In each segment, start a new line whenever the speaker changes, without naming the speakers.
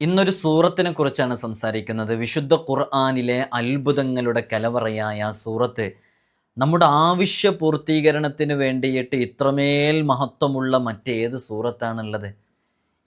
ഇന്നൊരു സൂറത്തിനെ കുറിച്ചാണ് സംസാരിക്കുന്നത്. വിശുദ്ധ ഖുർആാനിലെ അത്ഭുതങ്ങളുടെ കലവറയായ സൂറത്ത് നമ്മുടെ ആവശ്യ പൂർത്തീകരണത്തിന് വേണ്ടിയിട്ട് ഇത്രമേൽ മഹത്വമുള്ള മറ്റേത് സൂറത്താണുള്ളത്.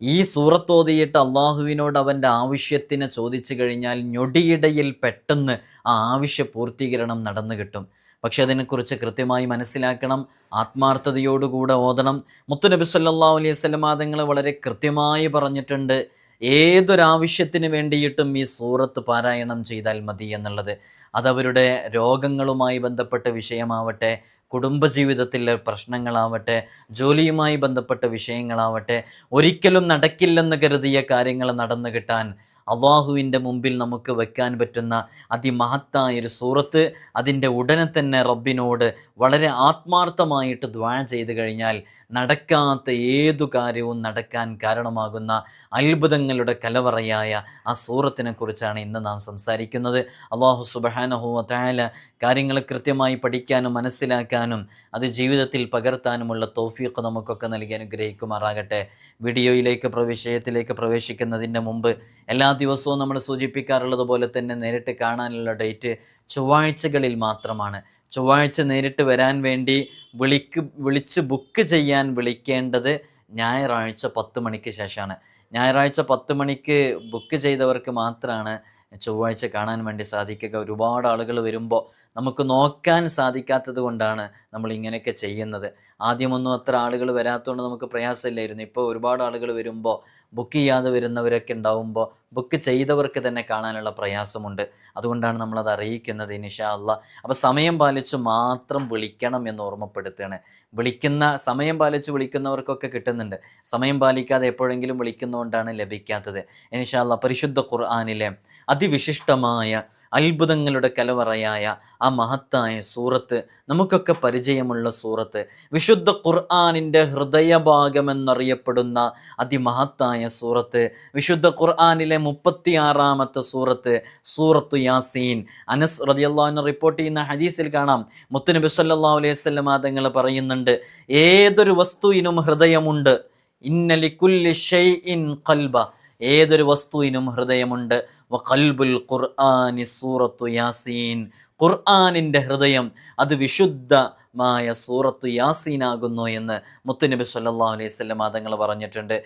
ഈ സൂറത്തോതിയിട്ട് അള്ളാഹുവിനോട് അവന്റെ ആവശ്യത്തിനെ ചോദിച്ചു കഴിഞ്ഞാൽ ഞൊടിയിടയിൽ പെട്ടെന്ന് ആ ആവശ്യ പൂർത്തീകരണം നടന്നു കിട്ടും. പക്ഷെ അതിനെക്കുറിച്ച് കൃത്യമായി മനസ്സിലാക്കണം ആത്മാർത്ഥതയോടുകൂടെ ഓതണം. മുത്തുനബി സല്ലാ അലൈഹി വസല്ലമ തങ്ങൾ വളരെ കൃത്യമായി പറഞ്ഞിട്ടുണ്ട്. ഏതൊരാവശ്യത്തിന് വേണ്ടിയിട്ടും ഈ സൂറത്ത് പാരായണം ചെയ്താൽ മതി എന്നുള്ളത്. അതവരുടെ രോഗങ്ങളുമായി ബന്ധപ്പെട്ട വിഷയമാവട്ടെ കുടുംബജീവിതത്തിലെ പ്രശ്നങ്ങളാവട്ടെ ജോലിയുമായി ബന്ധപ്പെട്ട വിഷയങ്ങളാവട്ടെ ഒരിക്കലും നടക്കില്ലെന്ന് കരുതിയ കാര്യങ്ങൾ നടന്നു കിട്ടാൻ അള്ളാഹുവിന്റെ മുമ്പിൽ നമുക്ക് വെക്കാൻ പറ്റുന്ന അതിമഹത്തായ ഒരു സൂറത്ത് അതിന്റെ ഉടനെ തന്നെ റബ്ബിനോട് വളരെ ആത്മാർത്ഥമായിട്ട് ദ്വാ ചെയ്ത് കഴിഞ്ഞാൽ നടക്കാത്ത ഏതു കാര്യവും നടക്കാൻ കാരണമാകുന്ന അത്ഭുതങ്ങളുടെ കലവറയായ ആ സൂറത്തിനെ കുറിച്ചാണ് ഇന്ന് നാം സംസാരിക്കുന്നത്. അള്ളാഹു സുബഹാനഹു അതായാല കാര്യങ്ങൾ കൃത്യമായി പഠിക്കാനും മനസ്സിലാക്കാനും അത് ജീവിതത്തിൽ പകർത്താനുമുള്ള തോഫീക്ക് നമുക്കൊക്കെ നൽകി അനുഗ്രഹിക്കുമാറാകട്ടെ. വീഡിയോയിലേക്ക് പ്രവിഷയത്തിലേക്ക് പ്രവേശിക്കുന്നതിന്റെ മുമ്പ് എല്ലാ ദിവസവും നമ്മൾ സൂചിപ്പിക്കാറുള്ളത് പോലെ തന്നെ നേരിട്ട് കാണാനുള്ള ഡേറ്റ് ചൊവ്വാഴ്ചകളിൽ മാത്രമാണ്. ചൊവ്വാഴ്ച നേരിട്ട് വരാൻ വേണ്ടി വിളിക്ക് വിളിച്ച് ബുക്ക് ചെയ്യാൻ വിളിക്കേണ്ടത് ഞായറാഴ്ച പത്ത് മണിക്ക് ശേഷമാണ്. ഞായറാഴ്ച പത്ത് മണിക്ക് ബുക്ക് ചെയ്തവർക്ക് മാത്രമാണ് ചൊവ്വാഴ്ച കാണാൻ വേണ്ടി സാധിക്കുക. ഒരുപാട് ആളുകൾ വരുമ്പോൾ നമുക്ക് നോക്കാൻ സാധിക്കാത്തത് കൊണ്ടാണ് നമ്മൾ ഇങ്ങനെയൊക്കെ ചെയ്യുന്നത്. ആദ്യമൊന്നും അത്ര ആളുകൾ വരാത്തതുകൊണ്ട് നമുക്ക് പ്രയാസമില്ലായിരുന്നു. ഇപ്പോൾ ഒരുപാട് ആളുകൾ വരുമ്പോൾ ബുക്ക് ചെയ്യാതെ വരുന്നവരൊക്കെ ഉണ്ടാവുമ്പോൾ ബുക്ക് ചെയ്തവർക്ക് തന്നെ കാണാനുള്ള പ്രയാസമുണ്ട്. അതുകൊണ്ടാണ് നമ്മളത് അറിയിക്കുന്നത് ഇനിഷാ അല്ല അപ്പോൾ സമയം പാലിച്ച് മാത്രം വിളിക്കണം എന്ന് ഓർമ്മപ്പെടുത്തുകയാണ്. വിളിക്കുന്ന സമയം പാലിച്ച് വിളിക്കുന്നവർക്കൊക്കെ കിട്ടുന്നുണ്ട്. സമയം പാലിക്കാതെ എപ്പോഴെങ്കിലും വിളിക്കുന്നതുകൊണ്ടാണ് ലഭിക്കാത്തത്. ഇനിഷാ അല്ല പരിശുദ്ധ ഖുർആാനിലെ അതിവിശിഷ്ടമായ അത്ഭുതങ്ങളുടെ കലവറയായ ആ മഹത്തായ സൂറത്ത് നമുക്കൊക്കെ പരിചയമുള്ള സൂറത്ത് വിശുദ്ധ ഖുർആാനിന്റെ ഹൃദയഭാഗമെന്നറിയപ്പെടുന്ന അതിമഹത്തായ സൂറത്ത് വിശുദ്ധ ഖുർആാനിലെ മുപ്പത്തിയാറാമത്തെ സൂറത്ത് സൂറത്ത് യാസീൻ. അനസ് റലിയല്ലാന്ന് റിപ്പോർട്ട് ചെയ്യുന്ന ഹദീസിൽ കാണാം. മുത്തുനബി സല്ലാ അലൈഹി സ്വല്ലം തങ്ങൾ പറയുന്നുണ്ട് ഏതൊരു വസ്തുവിനും ഹൃദയമുണ്ട്. ഇന്നലി കുല്ലി ഷെയ്ഇൻ ഖൽബ. ഏതൊരു വസ്തുവിനും ഹൃദയമുണ്ട്. കൽബുൽ ഖുർആനി സൂറത്തു യാസീൻ. ഖുർആാനിന്റെ ഹൃദയം അത് വിശുദ്ധമായ സൂറത്തു യാസീനാകുന്നു എന്ന് മുത്തുനബി സല്ലാ അലൈഹി വസല്ലം തങ്ങൾ പറഞ്ഞിട്ടുണ്ട്.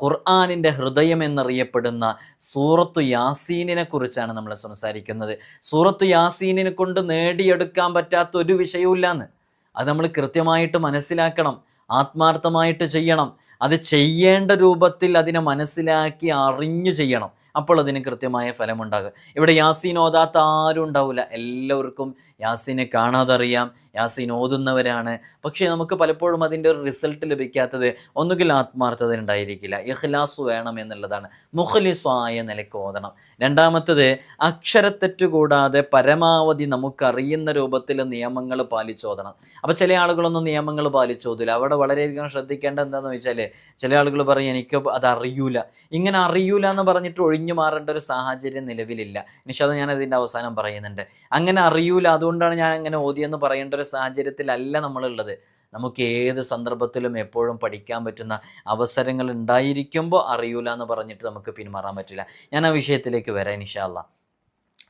ഖുർആാനിന്റെ ഹൃദയം എന്നറിയപ്പെടുന്ന സൂറത്തു യാസീനിനെ കുറിച്ചാണ് നമ്മൾ സംസാരിക്കുന്നത്. സൂറത്തു യാസീനിനെ കൊണ്ട് നേടിയെടുക്കാൻ പറ്റാത്ത ഒരു വിഷയവുമില്ലാന്ന്. അത് നമ്മൾ കൃത്യമായിട്ട് മനസ്സിലാക്കണം. ആത്മാർത്ഥമായിട്ട് ചെയ്യണം. അത് ചെയ്യേണ്ട രൂപത്തിൽ അതിനെ മനസ്സിലാക്കി അറിഞ്ഞു ചെയ്യണം. അപ്പോൾ അതിന് കൃത്യമായ ഫലമുണ്ടാകുക ഇവിടെ യാസീൻ ഓതാത്ത ആരും ഉണ്ടാവില്ല. എല്ലാവർക്കും യാസീനെ കാണാതറിയാം. യാസീൻ ഓതുന്നവരാണ്. പക്ഷേ നമുക്ക് പലപ്പോഴും അതിന്റെ ഒരു റിസൾട്ട് ലഭിക്കാത്തത് ഒന്നുകിൽ ആത്മാർത്ഥത ഉണ്ടായിരിക്കില്ല. ഇഖ്ലാസ് വേണം എന്നുള്ളതാണ്. മുഖലിസ്വായ നിലയ്ക്ക് ഓതണം. രണ്ടാമത്തത് അക്ഷരത്തെറ്റ് കൂടാതെ പരമാവധി നമുക്കറിയുന്ന രൂപത്തിൽ നിയമങ്ങൾ പാലിച്ചോതണം അപ്പോൾ ചില ആളുകളൊന്നും നിയമങ്ങൾ പാലിച്ചോതില്ല അവിടെ വളരെയധികം ശ്രദ്ധിക്കേണ്ട എന്താണെന്ന് വെച്ചാൽ ചില ആളുകൾ പറയും എനിക്ക് അത് അറിയൂല. ഇങ്ങനെ അറിയൂല എന്ന് പറഞ്ഞിട്ട് ഒഴിഞ്ഞു മാറേണ്ട ഒരു സാഹചര്യം നിലവിലില്ല. നിഷാദ് ഞാൻ അതിന്റെ അവസാനം പറയുന്നുണ്ട്. അങ്ങനെ അറിയൂല അതുകൊണ്ടാണ് ഞാൻ അങ്ങനെ ഓതിയെന്ന് പറയേണ്ട ഒരു സാഹചര്യത്തിലല്ല നമ്മളുള്ളത്. നമുക്ക് ഏത് സന്ദർഭത്തിലും എപ്പോഴും പഠിക്കാൻ പറ്റുന്ന അവസരങ്ങൾ ഉണ്ടായിരിക്കുമ്പോൾ അറിയൂല എന്ന് പറഞ്ഞിട്ട് നമുക്ക് പിന്മാറാൻ പറ്റില്ല. ഞാൻ ആ വിഷയത്തിലേക്ക് വരാം നിഷാല്ല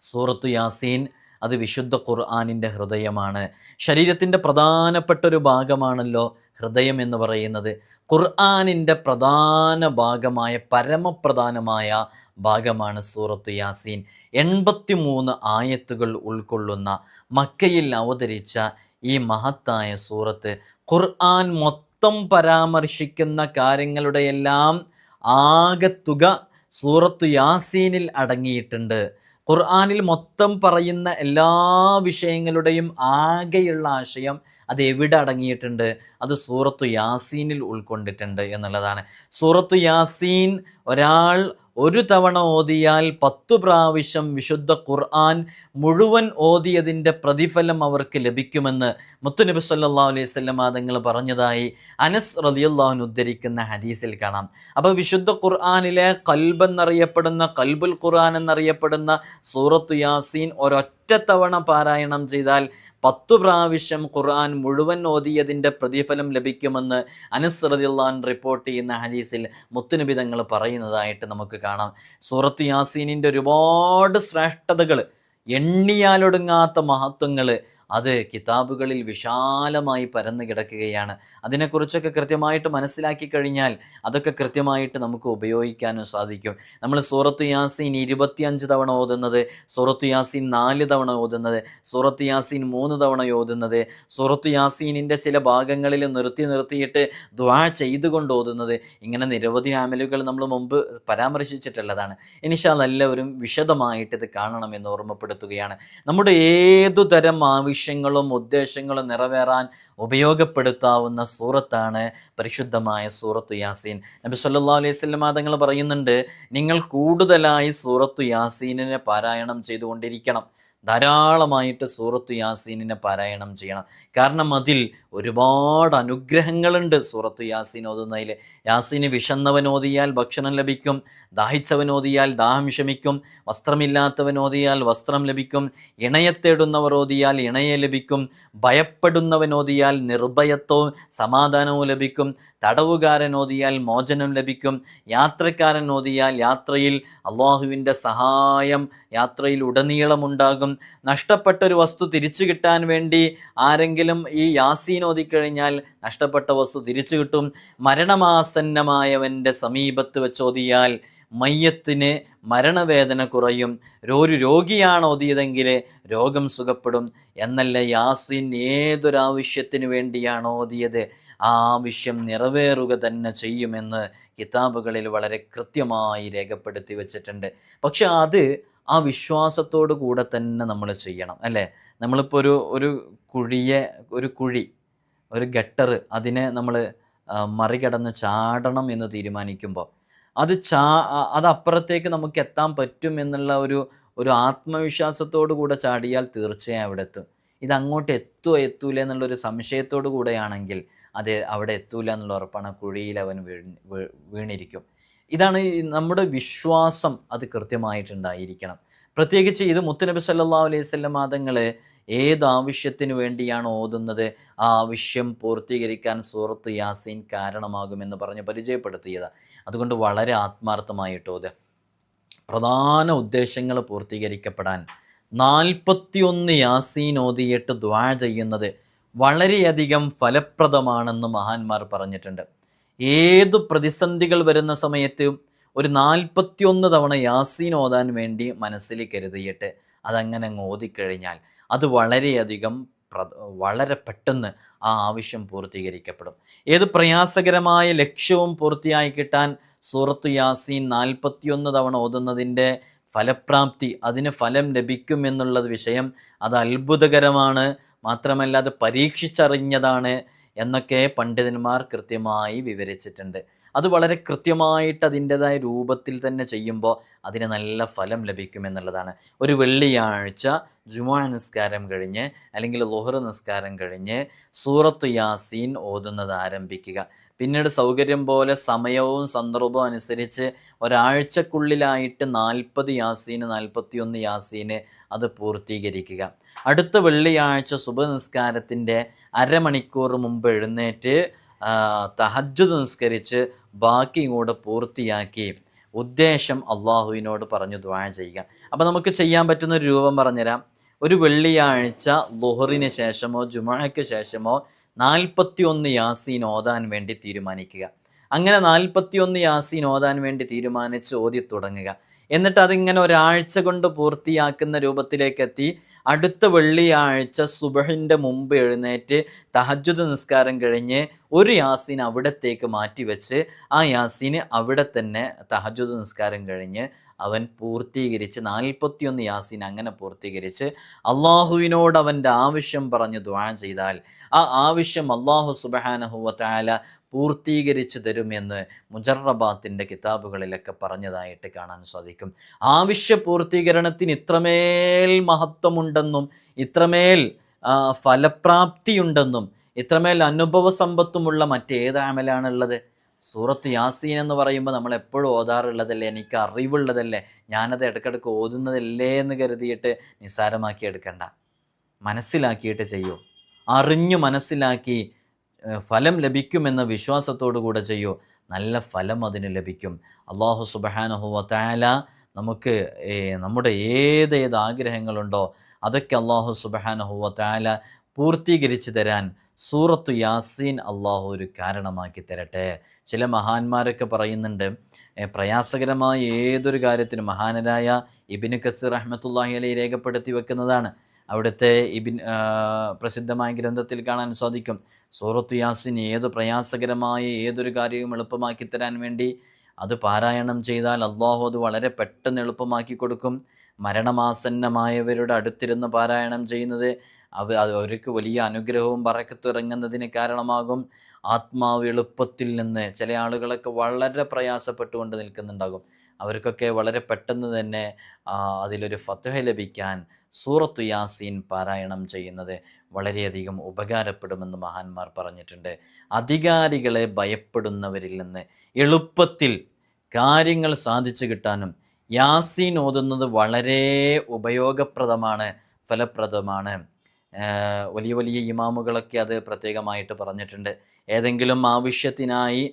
സൂറത്തു യാസീൻ അത് വിശുദ്ധ ഖുർആാനിന്റെ ഹൃദയമാണ്. ശരീരത്തിന്റെ പ്രധാനപ്പെട്ട ഒരു ഭാഗമാണല്ലോ ഹൃദയം എന്ന് പറയുന്നത് ഖുർആാനിന്റെ പ്രധാന ഭാഗമായ പരമപ്രധാനമായ ഭാഗമാണ് സൂറത്ത് യാസീൻ. എൺപത്തി മൂന്ന് ആയത്തുകൾ ഉൾക്കൊള്ളുന്ന മക്കയിൽ അവതരിച്ച ഈ മഹത്തായ സൂറത്ത് ഖുർആൻ മൊത്തം പരാമർശിക്കുന്ന കാര്യങ്ങളുടെ എല്ലാം ആകത്തുക സൂറത്തു യാസീനിൽ അടങ്ങിയിട്ടുണ്ട്. ഖുർആാനിൽ മൊത്തം പറയുന്ന എല്ലാ വിഷയങ്ങളുടെയും ആകെയുള്ള ആശയം അത് എവിടെ അടങ്ങിയിട്ടുണ്ട്? അത് സൂറത്തു യാസീനിൽ ഉൾക്കൊണ്ടിട്ടുണ്ട് എന്നുള്ളതാണ്. സൂറത്തു യാസീൻ ഒരാൾ ഒരു തവണ ഓതിയാൽ പത്തു പ്രാവശ്യം വിശുദ്ധ ഖുർആൻ മുഴുവൻ ഓതിയതിന്റെ പ്രതിഫലം അവർക്ക് ലഭിക്കുമെന്ന് മുത്തുനബി സല്ലാ അലൈഹി സ്വല്ലം തങ്ങൾ പറഞ്ഞതായി അനസ് റലിയുള്ളാഹുൻ ഉദ്ധരിക്കുന്ന ഹദീസിൽ കാണാം. അപ്പോൾ വിശുദ്ധ ഖുർആാനിലെ കൽബെന്നറിയപ്പെടുന്ന കൽബുൽ ഖുർആൻ എന്നറിയപ്പെടുന്ന സൂറത്ത് യാസീൻ ഒരൊറ്റ തവണ പാരായണം ചെയ്താൽ പത്തു പ്രാവശ്യം ഖുർആൻ മുഴുവൻ ഓതിയതിന്റെ പ്രതിഫലം ലഭിക്കുമെന്ന് അനസ് റദിയുള്ളാൻ റിപ്പോർട്ട് ചെയ്യുന്ന ഹദീസിൽ മുത്തുനബി തങ്ങൾ പറയുന്നതായിട്ട് നമുക്ക് കാണാം. സൂറത്ത് യാസീനിന്റെ ഒരുപാട് ശ്രേഷ്ഠതകൾ എണ്ണിയാലൊടുങ്ങാത്ത മഹത്വങ്ങൾ അത് കിതാബുകളിൽ വിശാലമായി പരന്നു കിടക്കുകയാണ്. അതിനെക്കുറിച്ചൊക്കെ കൃത്യമായിട്ട് മനസ്സിലാക്കി കഴിഞ്ഞാൽ അതൊക്കെ കൃത്യമായിട്ട് നമുക്ക് ഉപയോഗിക്കാനും സാധിക്കും. നമ്മൾ സൂറത്ത് യാസീൻ ഇരുപത്തിയഞ്ച് തവണ ഓതുന്നത് സൂറത്ത് യാസീൻ നാല് തവണ ഓതുന്നത് സൂറത്ത് യാസീൻ മൂന്ന് തവണ ഓതുന്നത് സൂറത്ത് യാസീനിന്റെ ചില ഭാഗങ്ങളിൽ നിർത്തി നിർത്തിയിട്ട് ദ്വാ ചെയ്തുകൊണ്ട് ഓതുന്നത്. ഇങ്ങനെ നിരവധി ആമലുകൾ നമ്മൾ മുമ്പ് പരാമർശിച്ചിട്ടുള്ളതാണ്. ഇനിഷാൽ എല്ലാവരും വിശദമായിട്ട് ഇത് കാണണമെന്ന് ഓർമ്മപ്പെടുത്തുകയാണ്. നമ്മുടെ ഏതു തരം ആവശ്യങ്ങളും ഉദ്ദേശങ്ങളും നിറവേറാൻ ഉപയോഗപ്പെടുത്താവുന്ന സൂറത്താണ് പരിശുദ്ധമായ സൂറത്തു യാസീൻ. നബി സല്ലാ അലൈഹി വസല്ലം തങ്ങൾ പറയുന്നുണ്ട് നിങ്ങൾ കൂടുതലായി സൂറത്തു യാസീനിനെ പാരായണം ചെയ്തുകൊണ്ടിരിക്കണം. ധാരാളമായിട്ട് സൂറത്തു യാസീനിനെ പാരായണം ചെയ്യണം. കാരണം അതിൽ ഒരുപാട് അനുഗ്രഹങ്ങളുണ്ട്. സൂറത്ത് യാസീൻ ഓതുന്നതിൽ യാസീന് വിശന്നവനോതിയാൽ ഭക്ഷണം ലഭിക്കും. ദാഹിച്ചവൻ ഓതിയാൽ ദാഹം ശമിക്കും. വസ്ത്രമില്ലാത്തവൻ ഓതിയാൽ വസ്ത്രം ലഭിക്കും. ഇണയത്തേടുന്നവർ ഓതിയാൽ ഇണയെ ലഭിക്കും. ഭയപ്പെടുന്നവൻ ഓതിയാൽ നിർഭയത്വവും സമാധാനവും ലഭിക്കും. തടവുകാരൻ ഓതിയാൽ മോചനം ലഭിക്കും. യാത്രക്കാരൻ ഓതിയാൽ യാത്രയിൽ അള്ളാഹുവിന്റെ സഹായം യാത്രയിൽ ഉടനീളമുണ്ടാകും നഷ്ടപ്പെട്ട ഒരു വസ്തു തിരിച്ചു കിട്ടാൻ വേണ്ടി ആരെങ്കിലും ഈ യാസീൻ ഓതിക്കഴിഞ്ഞാൽ നഷ്ടപ്പെട്ട വസ്തു തിരിച്ചു കിട്ടും. മരണമാസന്നമായവന്റെ സമീപത്ത് വെച്ചോതിയാൽ മയ്യത്തിന് മരണവേദന കുറയും. ഒരു രോഗിയാണ് ഓതിയതെങ്കിൽ രോഗം സുഖപ്പെടും. എന്നല്ല യാസിൻ ഏതൊരാവശ്യത്തിന് വേണ്ടിയാണ് ഓതിയത്? ആ ആവശ്യം നിറവേറുക തന്നെ ചെയ്യുമെന്ന് കിതാബുകളിൽ വളരെ കൃത്യമായി രേഖപ്പെടുത്തി വെച്ചിട്ടുണ്ട്. പക്ഷെ അത് ആ വിശ്വാസത്തോടു കൂടെ തന്നെ നമ്മൾ ചെയ്യണം അല്ലേ? നമ്മളിപ്പോൾ ഒരു ഒരു കുഴിയെ ഒരു കുഴി ഒരു ഗട്ടർ അതിനെ നമ്മൾ മറികടന്ന് ചാടണം എന്ന് തീരുമാനിക്കുമ്പോൾ അത് ചാ അതപ്പുറത്തേക്ക് നമുക്ക് എത്താൻ പറ്റും എന്നുള്ള ഒരു ഒരു ആത്മവിശ്വാസത്തോടു കൂടെ ചാടിയാൽ തീർച്ചയായും അവിടെ എത്തും. ഇത് അങ്ങോട്ട് എത്തുമോ എത്തൂല എന്നുള്ളൊരു സംശയത്തോടു കൂടെയാണെങ്കിൽ അത് അവിടെ എത്തൂല എന്നുള്ള ഉറപ്പാണ് കുഴിയിൽ അവൻ വീണ് വീണിരിക്കും. ഇതാണ് നമ്മുടെ വിശ്വാസം അത് കൃത്യമായിട്ടുണ്ടായിരിക്കണം. പ്രത്യേകിച്ച് ഇത് മുത്തുനബി സല്ലാ അലൈഹി വസല്ലം മാതങ്ങൾ ഏത് ആവശ്യത്തിന് വേണ്ടിയാണ് ഓതുന്നത്? ആ ആവശ്യം പൂർത്തീകരിക്കാൻ സൂറത്ത് യാസീൻ കാരണമാകുമെന്ന് പറഞ്ഞ് പരിചയപ്പെടുത്തിയത്. അതുകൊണ്ട് വളരെ ആത്മാർത്ഥമായിട്ട് ഓത് പ്രധാന ഉദ്ദേശങ്ങൾ പൂർത്തീകരിക്കപ്പെടാൻ നാൽപ്പത്തിയൊന്ന് യാസീൻ ഓതിയിട്ട് ദ്വാ ചെയ്യുന്നത് വളരെയധികം ഫലപ്രദമാണെന്ന് മഹാന്മാർ പറഞ്ഞിട്ടുണ്ട്. ഏത് പ്രതിസന്ധികൾ വരുന്ന സമയത്തും ഒരു നാൽപ്പത്തിയൊന്ന് തവണ യാസീൻ ഓതാൻ വേണ്ടി മനസ്സിൽ കരുതിയിട്ട് അതങ്ങനെ അങ്ങ് ഓതിക്കഴിഞ്ഞാൽ അത് വളരെയധികം വളരെ പെട്ടെന്ന് ആ ആവശ്യം പൂർത്തീകരിക്കപ്പെടും. ഏത് പ്രയാസകരമായ ലക്ഷ്യവും പൂർത്തിയായി കിട്ടാൻ സൂറത്ത് യാസീൻ നാൽപ്പത്തിയൊന്ന് തവണ ഓതുന്നതിന്റെ ഫലപ്രാപ്തി അതിന് ഫലം ലഭിക്കും എന്നുള്ളത് വിഷയം അത് അത്ഭുതകരമാണ്. മാത്രമല്ല അത് പരീക്ഷിച്ചറിഞ്ഞതാണ് എന്നൊക്കെ പണ്ഡിതന്മാർ കൃത്യമായി വിവരിച്ചിട്ടുണ്ട്. അത് വളരെ കൃത്യമായിട്ട് അതിന്റെതായ രൂപത്തിൽ തന്നെ ചെയ്യുമ്പോൾ അതിന് നല്ല ഫലം ലഭിക്കുമെന്നുള്ളതാണ് ഒരു വെള്ളിയാഴ്ച ജുമാ നിസ്കാരം കഴിഞ്ഞ് അല്ലെങ്കിൽ ലോഹർ നിസ്കാരം കഴിഞ്ഞ് സൂറത്ത് യാസീൻ ഓതുന്നത് ആരംഭിക്കുക. പിന്നീട് സൗകര്യം പോലെ സമയവും സന്ദർഭവും അനുസരിച്ച് ഒരാഴ്ചക്കുള്ളിലായിട്ട് നാൽപ്പത് യാസീന് നാൽപ്പത്തിയൊന്ന് യാസീന് അത് പൂർത്തീകരിക്കുക. അടുത്ത വെള്ളിയാഴ്ച ശുഭ നിസ്കാരത്തിന്റെ അരമണിക്കൂർ മുമ്പ് എഴുന്നേറ്റ് തഹജ്ജുദ് നിസ്കരിച്ച് ബാക്കി കൂടെ പൂർത്തിയാക്കി ഉദ്ദേശം അള്ളാഹുവിനോട് പറഞ്ഞു ദ്വാഴ ചെയ്യുക. അപ്പോൾ നമുക്ക് ചെയ്യാൻ പറ്റുന്ന ഒരു രൂപം പറഞ്ഞുതരാം. ഒരു വെള്ളിയാഴ്ച ലുഹറിന് ശേഷമോ ജുമഴയ്ക്ക് ശേഷമോ നാൽപ്പത്തി ഒന്ന് യാസീൻ ഓതാൻ വേണ്ടി തീരുമാനിക്കുക. അങ്ങനെ നാൽപ്പത്തി ഒന്ന് യാസീൻ ഓതാൻ വേണ്ടി തീരുമാനിച്ച് ഓതി തുടങ്ങുക എന്നിട്ട് അതിങ്ങനെ ഒരാഴ്ച കൊണ്ട് പൂർത്തിയാക്കുന്ന രൂപത്തിലേക്ക് എത്തി അടുത്ത വെള്ളിയാഴ്ച സുബഹിന്റെ മുമ്പ് എഴുന്നേറ്റ് തഹജുദ് നിസ്കാരം കഴിഞ്ഞ് ഒരു യാസീൻ അവിടത്തേക്ക് മാറ്റിവെച്ച് ആ യാസീന് അവിടെ തന്നെ തഹജുദ് നിസ്കാരം കഴിഞ്ഞ് അവൻ പൂർത്തീകരിച്ച് നാൽപ്പത്തിയൊന്ന് യാസീൻ അങ്ങനെ പൂർത്തീകരിച്ച് അള്ളാഹുവിനോട് അവന്റെ ആവശ്യം പറഞ്ഞ് ദ്വാ ചെയ്താൽ ആ ആവശ്യം അള്ളാഹു സുബഹാനഹുവത്തായ പൂർത്തീകരിച്ചു തരുമെന്ന് മുജറബാത്തിന്റെ കിതാബുകളിലൊക്കെ പറഞ്ഞതായിട്ട് കാണാൻ സാധിക്കും. ആവശ്യ പൂർത്തീകരണത്തിന് ഇത്രമേൽ മഹത്വമുണ്ടെന്നും ഇത്രമേൽ ഫലപ്രാപ്തിയുണ്ടെന്നും ഇത്രമേൽ അനുഭവ സമ്പത്തുമുള്ള മറ്റേത് അമലാണുള്ളത് സൂറത്ത് യാസീൻ എന്ന് പറയുമ്പോൾ നമ്മൾ എപ്പോഴും ഓതാറുള്ളതല്ലേ? എനിക്ക് അറിവുള്ളതല്ലേ? ഞാനത് ഇടയ്ക്കിടയ്ക്ക് ഓതുന്നതല്ലേ എന്ന് കരുതിയിട്ട് നിസ്സാരമാക്കി എടുക്കണ്ട. മനസ്സിലാക്കിയിട്ട് ചെയ്യൂ. അറിഞ്ഞു മനസ്സിലാക്കി ഫലം ലഭിക്കുമെന്ന വിശ്വാസത്തോടു കൂടെ ചെയ്യൂ. നല്ല ഫലം അതിന് ലഭിക്കും. അള്ളാഹു സുബഹാനഹുവ താല നമുക്ക് നമ്മുടെ ഏതേത് ആഗ്രഹങ്ങളുണ്ടോ അതൊക്കെ അള്ളാഹു സുബഹാനഹുവ താല പൂർത്തീകരിച്ച് തരാൻ സൂറത്തു യാസീൻ അള്ളാഹു ഒരു കാരണമാക്കി തരട്ടെ. ചില മഹാന്മാരൊക്കെ പറയുന്നുണ്ട് പ്രയാസകരമായ ഏതൊരു കാര്യത്തിനും മഹാനരായ ഇബിന് കസീർ അഹമ്മത്തുല്ലാഹി അലി രേഖപ്പെടുത്തി വെക്കുന്നതാണ്. അവിടുത്തെ ഇബിൻ പ്രസിദ്ധമായ ഗ്രന്ഥത്തിൽ കാണാൻ സാധിക്കും. സൂറത്ത് യാസിൻ ഏത് പ്രയാസകരമായ ഏതൊരു കാര്യവും എളുപ്പമാക്കി തരാൻ വേണ്ടി അത് പാരായണം ചെയ്താൽ അള്ളാഹു അത് വളരെ പെട്ടെന്ന് എളുപ്പമാക്കി കൊടുക്കും. മരണമാസന്നമായവരുടെ അടുത്തിരുന്ന് പാരായണം ചെയ്യുന്നത് അവ അവർക്ക് വലിയ അനുഗ്രഹവും പറക്കത്തിറങ്ങുന്നതിന് കാരണമാകും. ആത്മാവ് എളുപ്പത്തിൽ നിന്ന് ചില ആളുകളൊക്കെ വളരെ പ്രയാസപ്പെട്ടുകൊണ്ട് നിൽക്കുന്നുണ്ടാകും. അവർക്കൊക്കെ വളരെ പെട്ടെന്ന് തന്നെ അതിലൊരു ഫത്തഹ ലഭിക്കാൻ സൂറത്തു യാസീൻ പാരായണം ചെയ്യുന്നത് വളരെയധികം ഉപകാരപ്പെടുമെന്ന് മഹാന്മാർ പറഞ്ഞിട്ടുണ്ട്. അധികാരികളെ ഭയപ്പെടുന്നവരിൽ നിന്ന് എളുപ്പത്തിൽ കാര്യങ്ങൾ സാധിച്ചു കിട്ടാനും യാസീൻ ഓതുന്നത് വളരെ ഉപയോഗപ്രദമാണ് ഫലപ്രദമാണ്. വലിയ വലിയ ഇമാമുകളൊക്കെ അത് പ്രത്യേകമായിട്ട് പറഞ്ഞിട്ടുണ്ട്. ഏതെങ്കിലും ആവശ്യത്തിനായി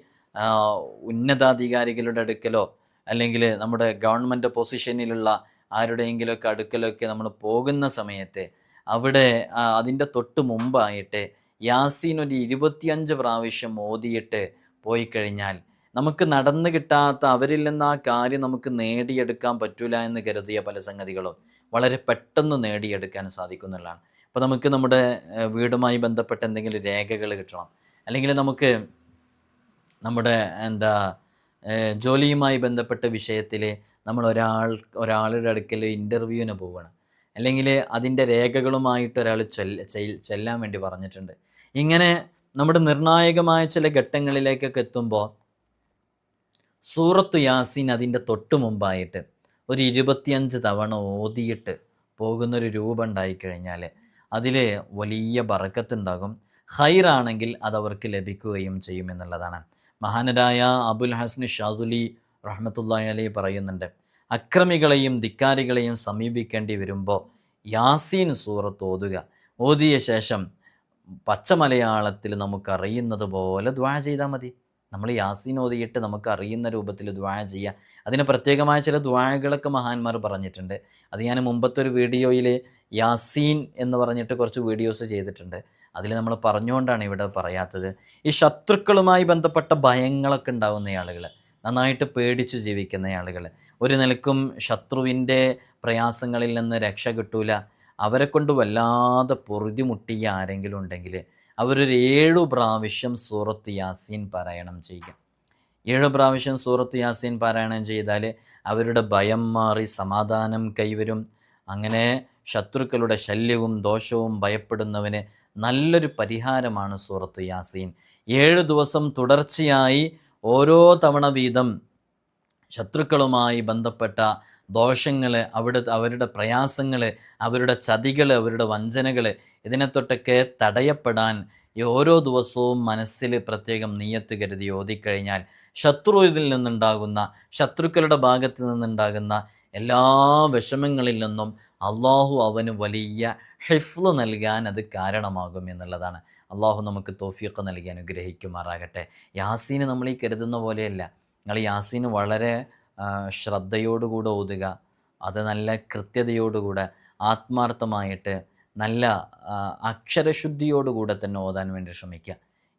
ഉന്നതാധികാരികളുടെ അടുക്കലോ അല്ലെങ്കിൽ നമ്മുടെ ഗവൺമെന്റ് പൊസിഷനിലുള്ള ആരുടെയെങ്കിലുമൊക്കെ അടുക്കലൊക്കെ നമ്മൾ പോകുന്ന സമയത്ത് അവിടെ അതിന്റെ തൊട്ട് മുമ്പായിട്ട് യാസീൻ ഒരു ഇരുപത്തിയഞ്ച് പ്രാവശ്യം ഓതിയിട്ട് പോയി കഴിഞ്ഞാൽ നമുക്ക് നടന്നു കിട്ടാത്ത അവരിൽ നിന്ന് ആ കാര്യം നമുക്ക് നേടിയെടുക്കാൻ പറ്റൂല എന്ന് കരുതിയ പല സംഗതികളും വളരെ പെട്ടെന്ന് നേടിയെടുക്കാൻ സാധിക്കുന്നുള്ളതാണ്. അപ്പോൾ നമുക്ക് നമ്മുടെ വീടുമായി ബന്ധപ്പെട്ട എന്തെങ്കിലും രേഖകൾ കിട്ടണം. അല്ലെങ്കിൽ നമുക്ക് നമ്മുടെ എന്താ ജോലിയുമായി ബന്ധപ്പെട്ട വിഷയത്തിൽ നമ്മൾ ഒരാൾ ഒരാളുടെ അടുക്കൽ ഇന്റർവ്യൂവിന് പോവുകയാണ് അല്ലെങ്കിൽ അതിന്റെ രേഖകളുമായിട്ട് ഒരാൾ ചെല്ല ചെല്ലാൻ വേണ്ടി പറഞ്ഞിട്ടുണ്ട്. ഇങ്ങനെ നമ്മുടെ നിർണായകമായ ചില ഘട്ടങ്ങളിലേക്കൊക്കെ എത്തുമ്പോൾ സൂറത്ത് യാസീൻ അതിന്റെ തൊട്ട് മുമ്പായിട്ട് ഒരു ഇരുപത്തിയഞ്ച് തവണ ഓതിയിട്ട് പോകുന്നൊരു രൂപം ഉണ്ടായിക്കഴിഞ്ഞാൽ അതിൽ വലിയ ബറക്കത്തുണ്ടാകും ഹൈറാണെങ്കിൽ അതവർക്ക് ലഭിക്കുകയും ചെയ്യുമെന്നുള്ളതാണ് മഹാനരായ അബുൽ ഹസ്നി ഷാദുലി റഹ്മത്തുള്ളാഹി അലി പറയുന്നുണ്ട്. അക്രമികളെയും ധിക്കാരികളെയും സമീപിക്കേണ്ടി വരുമ്പോൾ യാസീൻ സൂറത്ത് ഓതുക. ഓതിയ ശേഷം പച്ച മലയാളത്തിൽ നമുക്കറിയുന്നത് പോലെ ദ്വാ ചെയ്താൽ മതി. നമ്മൾ യാസീൻ ഓതിയിട്ട് നമുക്ക് അറിയുന്ന രൂപത്തിൽ ദ്വാ ചെയ്യുക അതിന് പ്രത്യേകമായ ചില ദ്വാഴകളൊക്കെ മഹാന്മാർ പറഞ്ഞിട്ടുണ്ട്. അത് ഞാൻ മുമ്പത്തെ ഒരു വീഡിയോയിൽ യാസീൻ എന്ന് പറഞ്ഞിട്ട് കുറച്ച് വീഡിയോസ് ചെയ്തിട്ടുണ്ട്. അതിൽ നമ്മൾ പറഞ്ഞുകൊണ്ടാണ് ഇവിടെ പറയാത്തത്. ഈ ശത്രുക്കളുമായി ബന്ധപ്പെട്ട ഭയങ്ങളൊക്കെ ഉണ്ടാവുന്ന ആളുകൾ. നന്നായിട്ട് പേടിച്ച് ജീവിക്കുന്ന ആളുകൾ. ഒരു നിലക്കും ശത്രുവിന്റെ പ്രയാസങ്ങളിൽ നിന്ന് രക്ഷ കിട്ടൂല. അവരെ കൊണ്ട് വല്ലാതെ പൊറുതിമുട്ടിയ ആരെങ്കിലും ഉണ്ടെങ്കിൽ അവരൊരു ഏഴു പ്രാവശ്യം സൂറത്ത് യാസീൻ പാരായണം ചെയ്യുക. ഏഴ് പ്രാവശ്യം സൂറത്ത് യാസീൻ പാരായണം ചെയ്താൽ അവരുടെ ഭയം മാറി സമാധാനം കൈവരും. അങ്ങനെ ശത്രുക്കളുടെ ശല്യവും ദോഷവും ഭയപ്പെടുന്നവന് നല്ലൊരു പരിഹാരമാണ് സൂറത്ത് യാസീൻ. ഏഴ് ദിവസം തുടർച്ചയായി ഓരോ തവണ വീതം ശത്രുക്കളുമായി ബന്ധപ്പെട്ട ദോഷങ്ങൾ അവിടെ അവരുടെ പ്രയാസങ്ങൾ അവരുടെ ചതികൾ അവരുടെ വഞ്ചനകൾ ഇതിനെ തൊട്ടൊക്കെ തടയപ്പെടാൻ ഈ ഓരോ ദിവസവും മനസ്സിൽ പ്രത്യേകം നീയത്ത് കരുതി ഓതിക്കഴിഞ്ഞാൽ ശത്രു ഇതിൽ നിന്നുണ്ടാകുന്ന ശത്രുക്കളുടെ ഭാഗത്ത് നിന്നുണ്ടാകുന്ന എല്ലാ വിഷമങ്ങളിൽ നിന്നും അള്ളാഹു അവന് വലിയ ഹിഫ്ല് നൽകാൻ അത് കാരണമാകും എന്നുള്ളതാണ്. അള്ളാഹു നമുക്ക് തോഫിയൊക്കെ നൽകി അനുഗ്രഹിക്കുമാറാകട്ടെ. യാസീന് നമ്മൾ ഈ കരുതുന്ന പോലെയല്ല. നിങ്ങൾ യാസീന് വളരെ ശ്രദ്ധയോടുകൂടെ ഓതുക അത് നല്ല കൃത്യതയോടുകൂടെ ആത്മാർത്ഥമായിട്ട് നല്ല അക്ഷരശുദ്ധിയോടുകൂടെ തന്നെ ഓതാൻ വേണ്ടി ശ്രമിക്കുക.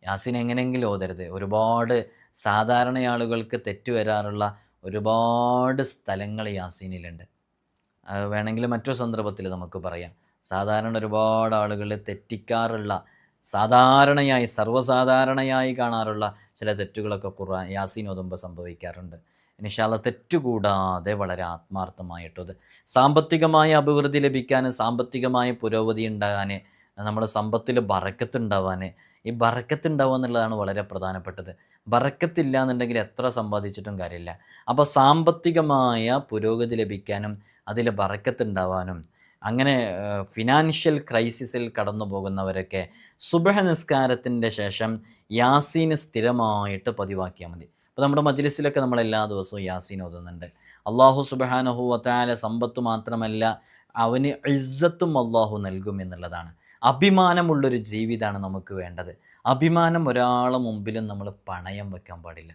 യാസീൻ എങ്ങനെയെങ്കിലും ഓതരുത്. ഒരുപാട് സാധാരണ ആളുകൾക്ക് തെറ്റ് വരാറുള്ള ഒരുപാട് സ്ഥലങ്ങൾ യാസീനിലുണ്ട്. വേണമെങ്കിൽ മറ്റൊരു സന്ദർഭത്തിൽ നമുക്ക് പറയാം. സാധാരണ ഒരുപാട് ആളുകൾ തെറ്റിക്കാറുള്ള സാധാരണയായി സർവസാധാരണയായി കാണാറുള്ള ചില തെറ്റുകളൊക്കെ ഖുർആൻ യാസീൻ ഓതുമ്പോൾ സംഭവിക്കാറുണ്ട്. ഇനിഷാല്ല തെറ്റുകൂടാതെ വളരെ ആത്മാർത്ഥമായിട്ടത് സാമ്പത്തികമായ അഭിവൃദ്ധി ലഭിക്കാൻ സാമ്പത്തികമായ പുരോഗതി ഉണ്ടാകാൻ നമ്മുടെ സമ്പത്തിൽ ബറക്കത്തുണ്ടാവാൻ ഈ ബറക്കത്തുണ്ടാവുക എന്നുള്ളതാണ് വളരെ പ്രധാനപ്പെട്ടത്. ബറക്കത്തില്ല എന്നുണ്ടെങ്കിൽ എത്ര സമ്പാദിച്ചിട്ടും കാര്യമില്ല. അപ്പോൾ സാമ്പത്തികമായ പുരോഗതി ലഭിക്കാനും അതിൽ ബറക്കത്ത് ഉണ്ടാവാനും അങ്ങനെ ഫിനാൻഷ്യൽ ക്രൈസിസിൽ കടന്നു പോകുന്നവരൊക്കെ സുബഹ നിസ്കാരത്തിന്റെ ശേഷം യാസീന് സ്ഥിരമായിട്ട് പതിവാക്കിയാൽ മതി. അപ്പോൾ നമ്മുടെ മജ്ലിസിലൊക്കെ നമ്മൾ എല്ലാ ദിവസവും യാസീൻ ഓതുന്നുണ്ട്. അള്ളാഹു സുബഹാനഹു വത്താല സമ്പത്ത് മാത്രമല്ല അവന് ഇസ്സത്തും അള്ളാഹു നൽകും എന്നുള്ളതാണ്. അഭിമാനമുള്ളൊരു ജീവിതമാണ് നമുക്ക് വേണ്ടത്. അഭിമാനം ഒരാളെ മുമ്പിലും നമ്മൾ പണയം വെക്കാൻ പാടില്ല.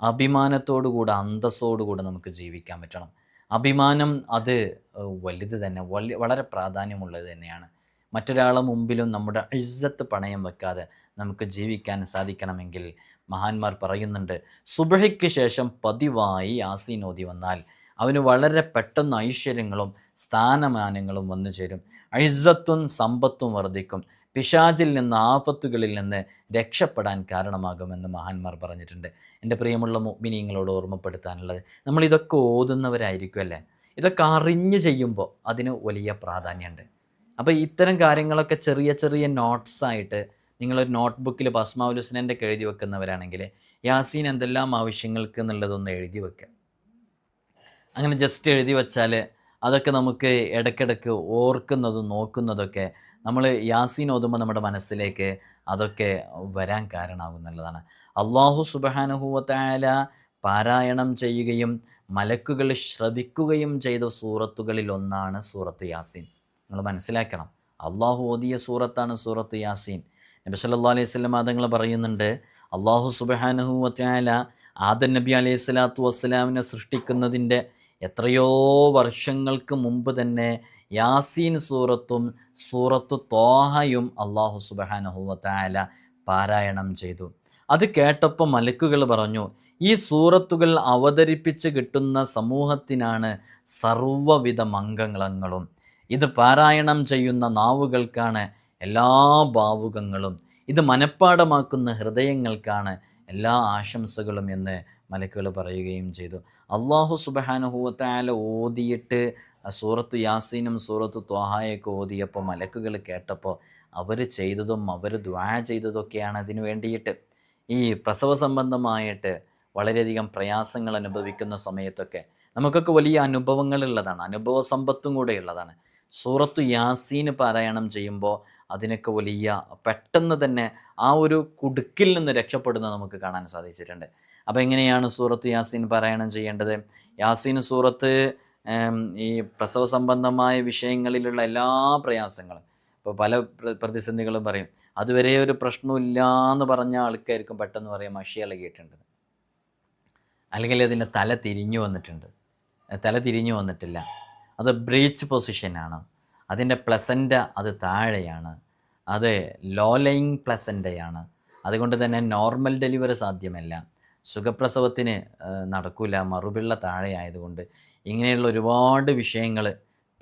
അഭിമാനത്തോടുകൂടെ അന്തസ്സോടുകൂടെ നമുക്ക് ജീവിക്കാൻ പറ്റണം. അഭിമാനം അത് വലുത് തന്നെ വലിയ വളരെ പ്രാധാന്യമുള്ളത് തന്നെയാണ്. മറ്റൊരാളെ മുമ്പിലും നമ്മുടെ ഇജ്ജത്ത് പണയം വെക്കാതെ നമുക്ക് ജീവിക്കാൻ സാധിക്കണമെങ്കിൽ മഹാന്മാർ പറയുന്നുണ്ട് സുബഹയ്ക്ക് ശേഷം പതിവായി യാസീൻ ഓതി വന്നാൽ അവന് വളരെ പെട്ടെന്ന് ഐശ്വര്യങ്ങളും സ്ഥാനമാനങ്ങളും വന്നു ചേരും ഐസത്തും സമ്പത്തും വർദ്ധിക്കും. പിശാചിൽ നിന്ന് ആപത്തുകളിൽ നിന്ന് രക്ഷപ്പെടാൻ കാരണമാകുമെന്ന് മഹാന്മാർ പറഞ്ഞിട്ടുണ്ട്. എന്റെ പ്രിയമുള്ള മിനിങ്ങളോട് ഓർമ്മപ്പെടുത്താനുള്ളത് നമ്മൾ ഇതൊക്കെ ഓതുന്നവരായിരിക്കും അല്ലേ ഇതൊക്കെ അറിഞ്ഞ് ചെയ്യുമ്പോൾ അതിന് വലിയ പ്രാധാന്യമുണ്ട്. അപ്പോൾ ഇത്തരം കാര്യങ്ങളൊക്കെ ചെറിയ ചെറിയ നോട്ട്സായിട്ട് നിങ്ങളൊരു നോട്ട് ബുക്കിൽ ഭസ്മാവുലുസ്നന്റെ ഒക്കെ എഴുതി വെക്കുന്നവരാണെങ്കിൽ യാസീൻ എന്തെല്ലാം ആവശ്യങ്ങൾക്ക് എന്നുള്ളതൊന്ന് എഴുതി വെക്കുക. അങ്ങനെ ജസ്റ്റ് എഴുതി വെച്ചാൽ അതൊക്കെ നമുക്ക് ഇടയ്ക്കിടയ്ക്ക് ഓർക്കുന്നതും നോക്കുന്നതൊക്കെ നമ്മൾ യാസീൻ ഓതുമ്പോൾ നമ്മുടെ മനസ്സിലേക്ക് അതൊക്കെ വരാൻ കാരണമാകുന്നുള്ളതാണ് അള്ളാഹു സുബഹാനുഹൂവത്തായ പാരായണം ചെയ്യുകയും മലക്കുകൾ ശ്രവിക്കുകയും ചെയ്ത സൂറത്തുകളിൽ ഒന്നാണ് സൂറത്ത് യാസീൻ. നിങ്ങൾ മനസ്സിലാക്കണം. അള്ളാഹു ഓതിയ സൂറത്താണ് സൂറത്ത് യാസീൻ. നബി സല്ലാ അലൈഹി സ്വലം അതങ്ങൾ പറയുന്നുണ്ട് അള്ളാഹു സുബഹാനുഹൂവത്തായ ആദൻ നബി അലൈഹി സ്വലാത്തു വസ്സലാമിനെ സൃഷ്ടിക്കുന്നതിന്റെ എത്രയോ വർഷങ്ങൾക്ക് മുമ്പ് തന്നെ യാസീൻ സൂറത്തും സൂറത്തു തോഹയും അള്ളാഹു സുബഹാനഹുവത്തായ പാരായണം ചെയ്തു. അത് കേട്ടപ്പോൾ മലക്കുകൾ പറഞ്ഞു ഈ സൂറത്തുകൾ അവതരിപ്പിച്ച് കിട്ടുന്ന സമൂഹത്തിനാണ് സർവവിധ മംഗളങ്ങളും. ഇത് പാരായണം ചെയ്യുന്ന നാവുകൾക്കാണ് എല്ലാ ഭാവുകങ്ങളും. ഇത് മനഃപ്പാടമാക്കുന്ന ഹൃദയങ്ങൾക്കാണ് എല്ലാ ആശംസകളും എന്ന് മലക്കുകൾ പറയുകയും ചെയ്തു. അള്ളാഹു സുബഹാനുഹൂവത്തായ ഓതിയിട്ട് സൂറത്ത് യാസീനും സൂറത്ത് ത്വാഹായൊക്കെ ഓതിയപ്പോൾ മലക്കുകൾ കേട്ടപ്പോൾ അവർ ചെയ്തതും അവർ ദ്വാ ചെയ്തതൊക്കെയാണ് അതിനു വേണ്ടിയിട്ട്. ഈ പ്രസവ സംബന്ധമായിട്ട് വളരെയധികം പ്രയാസങ്ങൾ അനുഭവിക്കുന്ന സമയത്തൊക്കെ നമുക്കൊക്കെ വലിയ അനുഭവങ്ങളുള്ളതാണ് അനുഭവ സമ്പത്തും കൂടെ ഉള്ളതാണ്. സൂറത്ത് യാസീന് പാരായണം ചെയ്യുമ്പോൾ അതിനൊക്കെ വലിയ പെട്ടെന്ന് തന്നെ ആ ഒരു കുടുക്കിൽ നിന്ന് രക്ഷപ്പെടുന്നത് നമുക്ക് കാണാൻ സാധിച്ചിട്ടുണ്ട്. അപ്പോൾ എങ്ങനെയാണ് സൂറത്ത് യാസീൻ പാരായണം ചെയ്യേണ്ടത്? യാസീൻ സൂറത്ത് ഈ പ്രസവ സംബന്ധമായ വിഷയങ്ങളിലുള്ള എല്ലാ പ്രയാസങ്ങളും ഇപ്പോൾ പല പ്രതിസന്ധികളും പറയും. അതുവരെ ഒരു പ്രശ്നമില്ല എന്ന് പറഞ്ഞ ആൾക്കാർക്കും പെട്ടെന്ന് പറയാം മഷി ഇളകിയിട്ടുണ്ട്. അല്ലെങ്കിൽ അതിന്റെ തല തിരിഞ്ഞു വന്നിട്ടുണ്ട്. തല തിരിഞ്ഞു വന്നിട്ടില്ല. അത് ബ്രീച്ച് പൊസിഷനാണ്. അതിന്റെ പ്ലസന്റ അത് താഴെയാണ്. അത് ലോ ലൈങ് പ്ലസന്റയാണ്. അതുകൊണ്ട് തന്നെ നോർമൽ ഡെലിവറി സാധ്യമല്ല. സുഖപ്രസവത്തിന് നടക്കില്ല നടക്കൂല. മറുപിള്ള താഴെ ആയതുകൊണ്ട് ഇങ്ങനെയുള്ള ഒരുപാട് വിഷയങ്ങൾ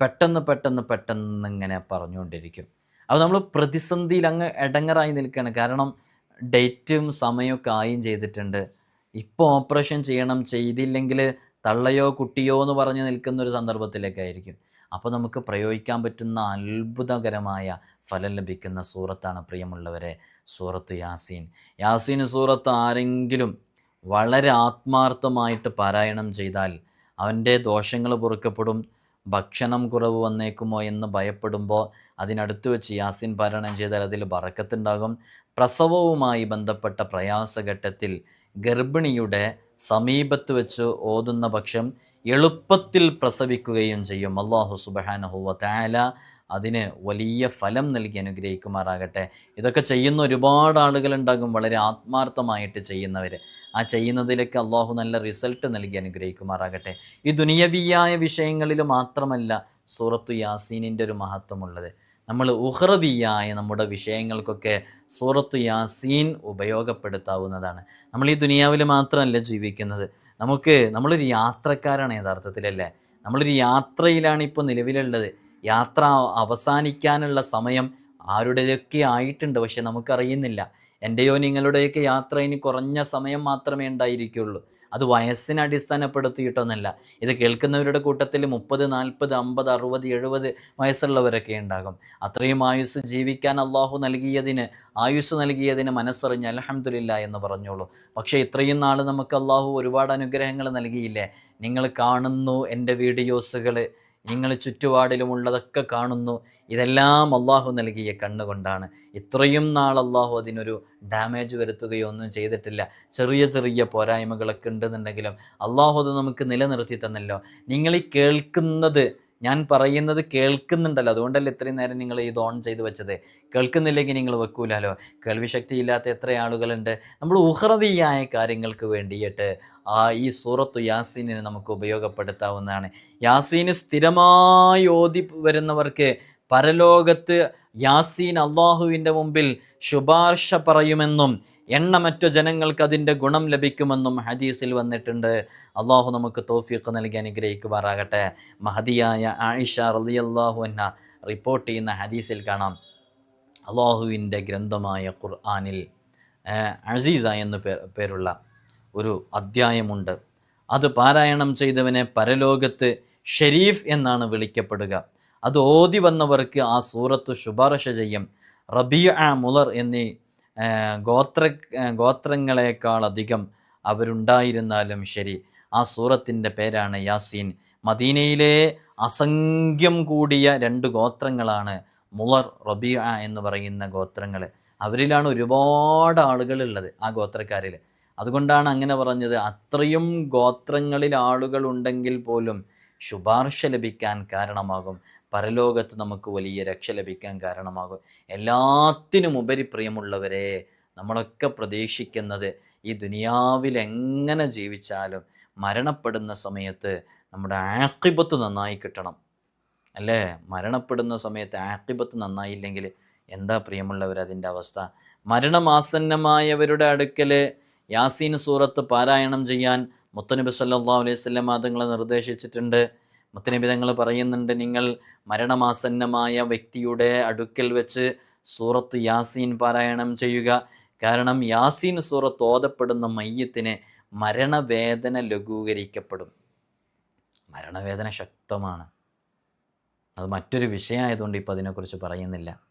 പെട്ടെന്ന് പെട്ടെന്ന് പെട്ടെന്ന് ഇങ്ങനെ പറഞ്ഞുകൊണ്ടിരിക്കും. അപ്പോൾ നമ്മൾ പ്രതിസന്ധിയിൽ അങ്ങ് ഇടങ്ങറായി നിൽക്കുകയാണ്. കാരണം ഡേറ്റും സമയമൊക്കെ ആയും ചെയ്തിട്ടുണ്ട്. ഇപ്പോൾ ഓപ്പറേഷൻ ചെയ്യണം ചെയ്തില്ലെങ്കിൽ തള്ളയോ കുട്ടിയോ എന്ന് പറഞ്ഞ് നിൽക്കുന്ന ഒരു സന്ദർഭത്തിലേക്കായിരിക്കും. അപ്പോൾ നമുക്ക് പ്രയോഗിക്കാൻ പറ്റുന്ന അത്ഭുതകരമായ ഫലം ലഭിക്കുന്ന സൂറത്താണ് പ്രിയമുള്ളവരെ സൂറത്ത് യാസീൻ. യാസീൻ സൂറത്ത് ആരെങ്കിലും വളരെ ആത്മാർത്ഥമായിട്ട് പാരായണം ചെയ്താൽ അവന്റെ ദോഷങ്ങൾ പൊറുക്കപ്പെടും ഭക്ഷണം കുറവ് വന്നേക്കുമോ എന്ന് ഭയപ്പെടുമ്പോൾ അതിനടുത്ത് വെച്ച് യാസീൻ പാരായണം ചെയ്താൽ അതിൽ ബറക്കത്തുണ്ടാകും പ്രസവവുമായി ബന്ധപ്പെട്ട പ്രയാസഘട്ടത്തിൽ ഗർഭിണിയുടെ സമീപത്ത് വെച്ച് ഓതുന്ന പക്ഷം എളുപ്പത്തിൽ പ്രസവിക്കുകയും ചെയ്യും. അള്ളാഹു സുബഹാനഹുവ താല അതിന് വലിയ ഫലം നൽകി അനുഗ്രഹിക്കുമാറാകട്ടെ. ഇതൊക്കെ ചെയ്യുന്ന ഒരുപാട് ആളുകളുണ്ടാകും വളരെ ആത്മാർത്ഥമായിട്ട് ചെയ്യുന്നവർ ആ ചെയ്യുന്നതിലേക്ക് അള്ളാഹു നല്ല റിസൾട്ട് നൽകി അനുഗ്രഹിക്കുമാറാകട്ടെ. ഈ ദുനിയവിയായ വിഷയങ്ങളിൽ മാത്രമല്ല സൂറത്തു യാസീനിന്റെ ഒരു മഹത്വമുള്ളത് നമ്മൾ ഉഹ്റബിയായ നമ്മുടെ വിഷയങ്ങൾക്കൊക്കെ സൂറത്ത് യാസീൻ ഉപയോഗപ്പെടുത്താവുന്നതാണ്. നമ്മൾ ഈ ദുനിയാവിൽ മാത്രമല്ല ജീവിക്കുന്നത്. നമുക്ക് നമ്മളൊരു യാത്രക്കാരാണ് യഥാർത്ഥത്തിലല്ലേ? നമ്മളൊരു യാത്രയിലാണ് ഇപ്പോൾ നിലവിലുള്ളത്. യാത്ര അവസാനിക്കാനുള്ള സമയം ആരുടെയൊക്കെ ആയിട്ടുണ്ട് പക്ഷെ നമുക്കറിയുന്നില്ല. എന്റെയോ നിങ്ങളുടെയൊക്കെ യാത്ര ഇനി കുറഞ്ഞ സമയം മാത്രമേ ഉണ്ടായിരിക്കുള്ളൂ. അത് വയസ്സിനെ അടിസ്ഥാനപ്പെടുത്തിയിട്ടൊന്നല്ല. ഇത് കേൾക്കുന്നവരുടെ കൂട്ടത്തിൽ മുപ്പത് നാൽപ്പത് അമ്പത് അറുപത് എഴുപത് വയസ്സുള്ളവരൊക്കെ ഉണ്ടാകും. അത്രയും ആയുസ് ജീവിക്കാൻ അള്ളാഹു നൽകിയതിന് ആയുസ് നൽകിയതിന് മനസ്സറിഞ്ഞ് അലഹമില്ല എന്ന് പറഞ്ഞോളൂ. പക്ഷേ ഇത്രയും നാൾ നമുക്ക് അള്ളാഹു ഒരുപാട് അനുഗ്രഹങ്ങൾ നൽകിയില്ലേ? നിങ്ങൾ കാണുന്നു എന്റെ വീഡിയോസുകൾ നിങ്ങൾ ചുറ്റുപാടിലുമുള്ളതൊക്കെ കാണുന്നു. ഇതെല്ലാം അള്ളാഹു നൽകിയ കണ്ണുകൊണ്ടാണ്. ഇത്രയും നാൾ അള്ളാഹു അതിനൊരു ഡാമേജ് വരുത്തുകയോ ഒന്നും ചെയ്തിട്ടില്ല. ചെറിയ ചെറിയ പോരായ്മകളൊക്കെ ഉണ്ടെന്നുണ്ടെങ്കിലും അള്ളാഹു അത് നമുക്ക് നിലനിർത്തി തന്നല്ലോ. നിങ്ങൾ ഈ കേൾക്കുന്നത് ഞാൻ പറയുന്നത് കേൾക്കുന്നുണ്ടല്ലോ. അതുകൊണ്ടല്ലേ ഇത്രയും നേരം നിങ്ങൾ ഇത് ഓൺ ചെയ്ത് വെച്ചത്? കേൾക്കുന്നില്ലെങ്കിൽ നിങ്ങൾ വെക്കൂലല്ലോ കേൾവി ശക്തിയില്ലാത്ത എത്ര ആളുകളുണ്ട്? നമ്മൾ ഉഹ്റവിയായ കാര്യങ്ങൾക്ക് വേണ്ടിയിട്ട് ആ ഈ സൂറത്ത് യാസീനിനെ നമുക്ക് ഉപയോഗപ്പെടുത്താവുന്നതാണ്. യാസീന് സ്ഥിരമായി ഓതി വരുന്നവർക്ക് പരലോകത്ത് യാസീൻ അള്ളാഹുവിന്റെ മുമ്പിൽ ശുപാർശ പറയുമെന്നും എണ്ണമറ്റ ജനങ്ങൾക്ക് അതിന്റെ ഗുണം ലഭിക്കുമെന്നും ഹദീസിൽ വന്നിട്ടുണ്ട്. അള്ളാഹു നമുക്ക് തോഫീഖ് നൽകി അനുഗ്രഹിക്കുമാറാകട്ടെ. മഹദിയായ ആയിഷ റളിയല്ലാഹു എന്ന റിപ്പോർട്ട് ചെയ്യുന്ന ഹദീസിൽ കാണാം. അള്ളാഹുവിന്റെ ഗ്രന്ഥമായ ഖുർആാനിൽ അസീസ എന്നു പേരുള്ള ഒരു അധ്യായമുണ്ട്. അത് പാരായണം ചെയ്തവനെ പരലോകത്ത് ഷെരീഫ് എന്നാണ് വിളിക്കപ്പെടുക. അത് ഓതി വന്നവർക്ക് ആ സൂറത്ത് ശുപാർശ ചെയ്യും. റബിയ മുലർ എന്നീ ഗോത്ര ഗോത്രങ്ങളെക്കാളധികം അവരുണ്ടായിരുന്നാലും ശരി. ആ സൂറത്തിന്റെ പേരാണ് യാസീൻ. മദീനയിലെ അസംഖ്യം കൂടിയ രണ്ട് ഗോത്രങ്ങളാണ് മുളർ റബിയ എന്ന് പറയുന്ന ഗോത്രങ്ങൾ അവരിലാണ് ഒരുപാട് ആളുകളുള്ളത് ആ ഗോത്രക്കാരിൽ അതുകൊണ്ടാണ് അങ്ങനെ പറഞ്ഞത് അത്രയും ഗോത്രങ്ങളിൽ ആളുകൾ ഉണ്ടെങ്കിൽ പോലും ശുപാർശ ലഭിക്കാൻ കാരണമാകും. പരലോകത്ത് നമുക്ക് വലിയ രക്ഷ ലഭിക്കാൻ കാരണമാകും. എല്ലാത്തിനും ഉപരി പ്രിയമുള്ളവരെ നമ്മളൊക്കെ പ്രതീക്ഷിക്കുന്നത് ഈ ദുനിയാവിൽ എങ്ങനെ ജീവിച്ചാലും മരണപ്പെടുന്ന സമയത്ത് നമ്മുടെ ആക്കിബത്ത് നന്നായി കിട്ടണം. അല്ലേ? മരണപ്പെടുന്ന സമയത്ത് ആക്കിബത്ത് നന്നായില്ലെങ്കിൽ എന്താ പ്രിയമുള്ളവർ അതിന്റെ അവസ്ഥ? മരണമാസന്നമായവരുടെ അടുക്കൽ യാസീൻ സൂറത്ത് പാരായണം ചെയ്യാൻ മുത്തനബി സല്ലാ അലൈഹി സ്വല്ലം തങ്ങളെ നിർദ്ദേശിച്ചിട്ടുണ്ട്. മുത്തനബി തങ്ങൾ പറയുന്നുണ്ട്. നിങ്ങൾ മരണമാസന്നമായ വ്യക്തിയുടെ അടുക്കൽ വെച്ച് സൂറത്ത് യാസീൻ പാരായണം ചെയ്യുക. കാരണം യാസീൻ സൂറത്ത് ഓതപ്പെടുന്ന മയ്യത്തിന് മരണവേദന ലഘൂകരിക്കപ്പെടും. മരണവേദന ശക്തമാണ്. അത് മറ്റൊരു വിഷയമായതുകൊണ്ട് ഇപ്പോൾ അതിനെക്കുറിച്ച് പറയുന്നില്ല.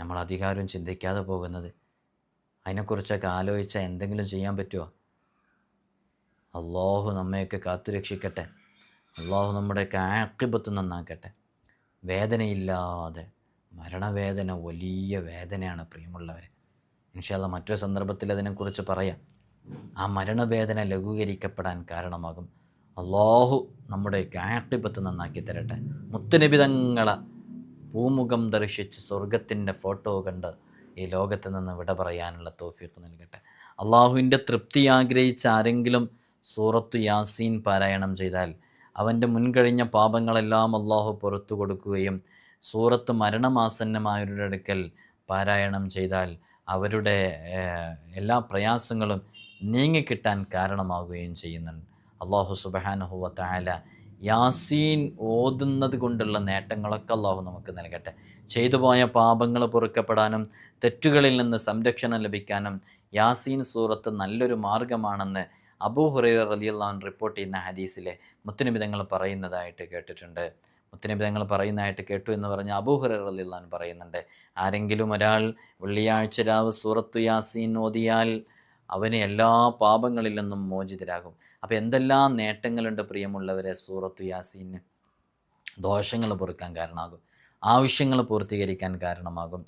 നമ്മൾ അധികാരവും ചിന്തിക്കാതെ പോകുന്നത്. അതിനെക്കുറിച്ചൊക്കെ ആലോചിച്ചാൽ എന്തെങ്കിലും ചെയ്യാൻ പറ്റുമോ? അള്ളാഹു നമ്മയൊക്കെ കാത്തുരക്ഷിക്കട്ടെ. അള്ളാഹു നമ്മുടെയൊക്കെ ആക്കിബത്ത് നന്നാക്കട്ടെ. വേദനയില്ലാതെ മരണവേദന വലിയ വേദനയാണ് പ്രിയമുള്ളവരെ. ഇൻഷാല്ല മറ്റൊരു സന്ദർഭത്തിൽ അതിനെക്കുറിച്ച് പറയാം. ആ മരണവേദന ലഘൂകരിക്കപ്പെടാൻ കാരണമാകും. അള്ളാഹു നമ്മുടെയൊക്കെ ആക്കിബത്ത് നന്നാക്കി തരട്ടെ. മുത്തനിബിതങ്ങളെ പൂമുഖം ദർശിച്ച് സ്വർഗത്തിന്റെ ഫോട്ടോ കണ്ട് ഈ ലോകത്ത് നിന്ന് വിട പറയാനുള്ള തോഫീക്ക് നൽകട്ടെ. അള്ളാഹുവിന്റെ തൃപ്തി ആഗ്രഹിച്ച ആരെങ്കിലും സൂറത്തു യാസീൻ പാരായണം ചെയ്താൽ അവന്റെ മുൻകഴിഞ്ഞ പാപങ്ങളെല്ലാം അള്ളാഹു പുറത്തു കൊടുക്കുകയും സൂറത്ത് മരണമാസന്നമായവരുടെ അടുക്കൽ പാരായണം ചെയ്താൽ അവരുടെ എല്ലാ പ്രയാസങ്ങളും നീങ്ങിക്കിട്ടാൻ കാരണമാവുകയും ചെയ്യുന്നുണ്ട്. അള്ളാഹു സുബഹാനഹുവ താല യാസീൻ ഓതുന്നത് കൊണ്ടുള്ള നേട്ടങ്ങളൊക്കെ അള്ളാഹു നമുക്ക് നൽകട്ടെ. ചെയ്തു പോയ പാപങ്ങൾ പൊറുക്കപ്പെടാനും തെറ്റുകളിൽ നിന്ന് സംരക്ഷണം ലഭിക്കാനും യാസീൻ സൂറത്ത് നല്ലൊരു മാർഗമാണെന്ന് അബൂ ഹുറൈറ റലിയല്ലാൻ റിപ്പോർട്ട് ചെയ്യുന്ന ഹദീസിലെ മുത്തുനിബിതങ്ങൾ പറയുന്നതായിട്ട് കേട്ടിട്ടുണ്ട്. മുത്തുനിബിതങ്ങൾ പറയുന്നതായിട്ട് കേട്ടു എന്ന് പറഞ്ഞ് അബൂ ഹുറൈറ റലിയല്ലാൻ പറയുന്നുണ്ട്. ആരെങ്കിലും ഒരാൾ വെള്ളിയാഴ്ച രാവ് സൂറത്തു യാസീൻ ഓതിയാൽ അവന് എല്ലാ പാപങ്ങളിൽ നിന്നും മോചിതരാകും. അപ്പോൾ എന്തെല്ലാം നേട്ടങ്ങളുണ്ട് പ്രിയമുള്ളവരെ സൂറത്തു യാസീന്? ദോഷങ്ങൾ പൊറുക്കാൻ കാരണമാകും. ആവശ്യങ്ങൾ പൂർത്തീകരിക്കാൻ കാരണമാകും.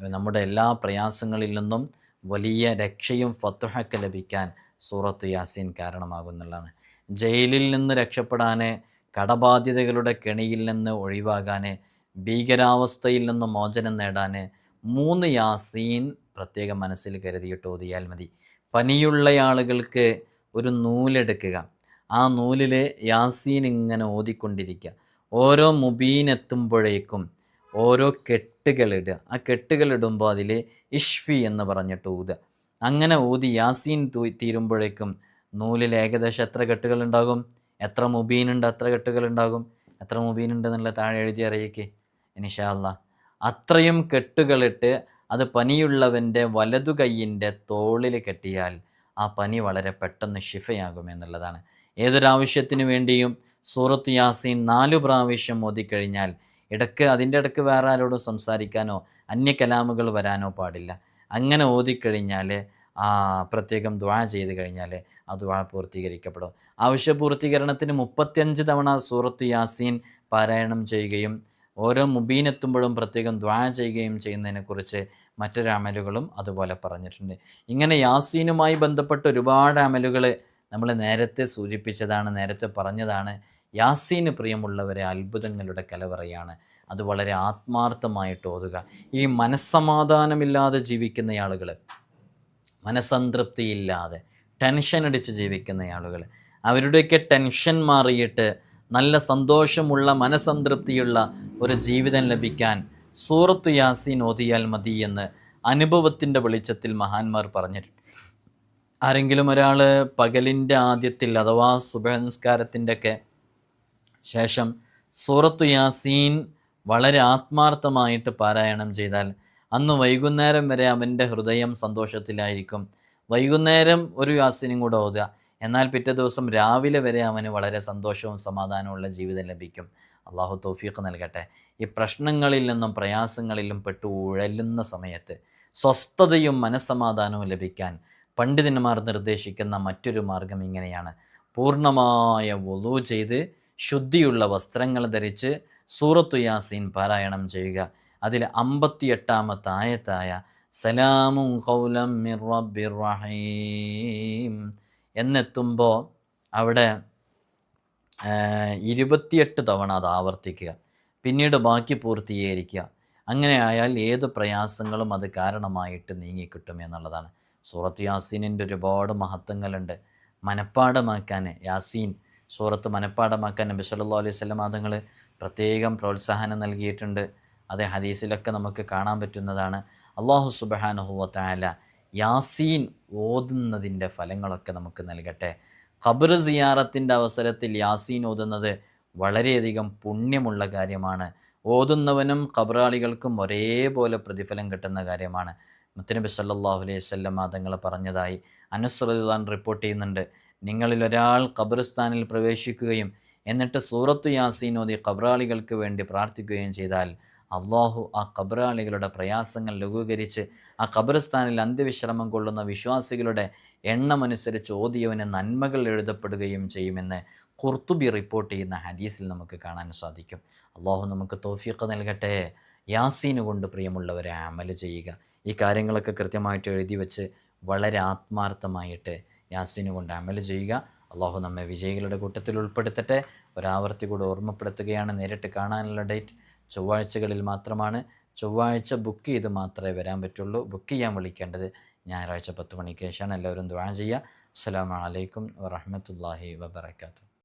നമ്മുടെ എല്ലാ പ്രയാസങ്ങളിൽ നിന്നും വലിയ രക്ഷയും ഫത്തുഹൊക്കെ ലഭിക്കാൻ സൂറത്ത് യാസീൻ കാരണമാകും എന്നുള്ളതാണ്. ജയിലിൽ നിന്ന് രക്ഷപ്പെടാൻ കടബാധ്യതകളുടെ കെണിയിൽ നിന്ന് ഒഴിവാകാൻ ഭീകരാവസ്ഥയിൽ നിന്ന് മോചനം നേടാൻ മൂന്ന് യാസീൻ പ്രത്യേകം മനസ്സിൽ കരുതിയിട്ട് ഓതിയാൽ മതി. പനിയുള്ള ആളുകൾക്ക് ഒരു നൂലെടുക്കുക. ആ നൂലിൽ യാസീൻ ഇങ്ങനെ ഓതിക്കൊണ്ടിരിക്കുക. ഓരോ മുബീൻ എത്തുമ്പോഴേക്കും ഓരോ കെട്ടുകളിടുക ആ കെട്ടുകളിടുമ്പോൾ അതിൽ ഇഷ്ഫി എന്ന് പറഞ്ഞിട്ട് ഊതുക അങ്ങനെ ഊതി യാസീൻ തീരുമ്പോഴേക്കും നൂലിൽ ഏകദേശം എത്ര കെട്ടുകൾ ഉണ്ടാകും? എത്ര മുബീനുണ്ട് കെട്ടുകൾ ഉണ്ടാകും? എത്ര മുബീനുണ്ട് എന്നുള്ള താഴെ എഴുതി അറിയിക്കേ ഇനിഷാല്ല അത്രയും കെട്ടുകളിട്ട് അത് പനിയുള്ളവന്റെ വലതു കൈയിന്റെ തോളിൽ കെട്ടിയാൽ ആ പനി വളരെ പെട്ടെന്ന് ഷിഫയാകും എന്നുള്ളതാണ്. ഏതൊരാവശ്യത്തിനു വേണ്ടിയും സൂറത്ത് യാസീൻ നാലു പ്രാവശ്യം ഓതിക്കഴിഞ്ഞാൽ ഇടയ്ക്ക് അതിന്റെ ഇടയ്ക്ക് വേറെ ആരോടും സംസാരിക്കാനോ അന്യ കലാമുകൾ വരാനോ പാടില്ല. അങ്ങനെ ഓതിക്കഴിഞ്ഞാൽ പ്രത്യേകം ദ്വാ ചെയ്ത് കഴിഞ്ഞാൽ ആ ദ്വാ പൂർത്തീകരിക്കപ്പെടും. ആവശ്യ പൂർത്തീകരണത്തിന് മുപ്പത്തിയഞ്ച് തവണ സൂറത്ത് യാസീൻ പാരായണം ചെയ്യുകയും ഓരോ മുബീനെത്തുമ്പോഴും പ്രത്യേകം ദ്വാ ചെയ്യുകയും ചെയ്യുന്നതിനെക്കുറിച്ച് മറ്റൊരു അമലുകളും അതുപോലെ പറഞ്ഞിട്ടുണ്ട്. ഇങ്ങനെ യാസീനുമായി ബന്ധപ്പെട്ട ഒരുപാട് അമലുകൾ നമ്മൾ നേരത്തെ സൂചിപ്പിച്ചതാണ് നേരത്തെ പറഞ്ഞതാണ്. യാസീന് പ്രിയമുള്ളവരെ അത്ഭുതങ്ങളുടെ കലവറയാണ്. അത് വളരെ ആത്മാർത്ഥമായിട്ട് ഓതുക. ഈ മനസ്സമാധാനമില്ലാതെ ജീവിക്കുന്ന ആളുകൾ മനസ്സംതൃപ്തിയില്ലാതെ ടെൻഷൻ അടിച്ച് ജീവിക്കുന്ന ആളുകൾ അവരുടെയൊക്കെ ടെൻഷൻ മാറിയിട്ട് നല്ല സന്തോഷമുള്ള മനസംതൃപ്തിയുള്ള ഒരു ജീവിതം ലഭിക്കാൻ സൂറത്ത് യാസീൻ ഓതിയാൽ മതി എന്ന് അനുഭവത്തിന്റെ വെളിച്ചത്തിൽ മഹാന്മാർ പറഞ്ഞിട്ടുണ്ട്. ആരെങ്കിലും ഒരാൾ പകലിന്റെ ആദ്യത്തിൽ അഥവാ സുബഹനിസ്കാരത്തിന്റെ ഒക്കെ ശേഷം സൂറത്ത് യാസീൻ വളരെ ആത്മാർത്ഥമായിട്ട് പാരായണം ചെയ്താൽ അന്ന് വൈകുന്നേരം വരെ അവന്റെ ഹൃദയം സന്തോഷത്തിലായിരിക്കും. വൈകുന്നേരം ഒരു യാസിനും കൂടെ ഓതുക. എന്നാൽ പിറ്റേ ദിവസം രാവിലെ വരെ അവന് വളരെ സന്തോഷവും സമാധാനവുമുള്ള ജീവിതം ലഭിക്കും. അള്ളാഹു തോഫീഖ് നൽകട്ടെ. ഈ പ്രശ്നങ്ങളിൽ നിന്നും പ്രയാസങ്ങളിലും പെട്ടു ഉഴലുന്ന സമയത്ത് സ്വസ്ഥതയും മനസ്സമാധാനവും ലഭിക്കാൻ പണ്ഡിതന്മാർ നിർദ്ദേശിക്കുന്ന മറ്റൊരു മാർഗം ഇങ്ങനെയാണ്. പൂർണമായ വുളു ചെയ്ത് ശുദ്ധിയുള്ള വസ്ത്രങ്ങൾ ധരിച്ച് സൂറത്തു യാസീൻ പാരായണം ചെയ്യുക. അതിൽ അമ്പത്തിയെട്ടാമത്തെ ആയത്തായ സലാമും കൗലം മിർ റഹീം എന്നെത്തുമ്പോൾ അവിടെ ഇരുപത്തിയെട്ട് തവണ അത് ആവർത്തിക്കുക. പിന്നീട് ബാക്കി പൂർത്തീകരിക്കുക. അങ്ങനെ ആയാൽ ഏത് പ്രയാസങ്ങളും അത് കാരണമായിട്ട് നീങ്ങിക്കിട്ടും എന്നുള്ളതാണ്. സൂറത്ത് യാസീനിന്റെ ഒരുപാട് മഹത്വങ്ങളുണ്ട്. മനപ്പാടമാക്കാൻ യാസീൻ സൂറത്ത് മനഃപ്പാടമാക്കാൻ നബി സല്ലല്ലാഹു അലൈഹി വസല്ലം തങ്ങൾ പ്രത്യേകം പ്രോത്സാഹനം നൽകിയിട്ടുണ്ട്. അത് ഹദീസിലൊക്കെ നമുക്ക് കാണാൻ പറ്റുന്നതാണ്. അള്ളാഹു സുബ്ഹാനഹു വ തആല യാസീൻ ഓതുന്നതിന്റെ ഫലങ്ങളൊക്കെ നമുക്ക് നൽകട്ടെ. ഖബർ സിയാറത്തിന്റെ അവസരത്തിൽ യാസീൻ ഓതുന്നത് വളരെയധികം പുണ്യമുള്ള കാര്യമാണ്. ഓതുന്നവനും ഖബറാളികൾക്കും ഒരേപോലെ പ്രതിഫലം കിട്ടുന്ന കാര്യമാണ്. മുത്തനബി സല്ലല്ലാഹു അലൈഹി സ്വല്ലം തങ്ങൾ പറഞ്ഞതായി അനുസൃതാൻ റിപ്പോർട്ട് ചെയ്യുന്നുണ്ട്. നിങ്ങളിൽ ഒരാൾ ഖബറിസ്ഥാനിൽ പ്രവേശിക്കുകയും എന്നിട്ട് സൂറത്തു യാസീനോദി ഖബറാളികൾക്ക് വേണ്ടി പ്രാർത്ഥിക്കുകയും ചെയ്താൽ അള്ളാഹു ആ ഖബറാളികളുടെ പ്രയാസങ്ങൾ ലഘൂകരിച്ച് ആ ഖബറിസ്ഥാനിൽ അന്ത്യവിശ്രമം കൊള്ളുന്ന വിശ്വാസികളുടെ എണ്ണമനുസരിച്ച് ഓതിയവന് നന്മകൾ എഴുതപ്പെടുകയും ചെയ്യുമെന്ന് കുർത്തുബി റിപ്പോർട്ട് ചെയ്യുന്ന ഹദീസിൽ നമുക്ക് കാണാൻ സാധിക്കും. അള്ളാഹു നമുക്ക് തോഫീഖ് നൽകട്ടെ. യാസീന് കൊണ്ട് പ്രിയമുള്ളവരെ അമൽ ചെയ്യുക. ഈ കാര്യങ്ങളൊക്കെ കൃത്യമായിട്ട് എഴുതി വെച്ച് വളരെ ആത്മാർത്ഥമായിട്ട് യാസീന് കൊണ്ട് അമൽ ചെയ്യുക. അള്ളാഹു നമ്മെ വിജയികളുടെ കൂട്ടത്തിൽ ഉൾപ്പെടുത്തട്ടെ. ഒരാവർത്തി കൂടെ ഓർമ്മപ്പെടുത്തുകയാണ് നേരിട്ട് കാണാനുള്ള ഡേറ്റ്. ചൊവ്വാഴ്ചകളിൽ മാത്രമാണ്. ചൊവ്വാഴ്ച ബുക്ക് ചെയ്ത് മാത്രമേ വരാൻ പറ്റുള്ളൂ. ബുക്ക് ചെയ്യാൻ വിളിക്കേണ്ടത് ഞായറാഴ്ച പത്ത് മണിക്ക് ശേഷമാണ്. എല്ലാവരും ദ്വാ ചെയ്യുക. അസ്സാം വലൈക്കും വറഹ്മത്തുള്ളാഹി വബറകാതുഹു.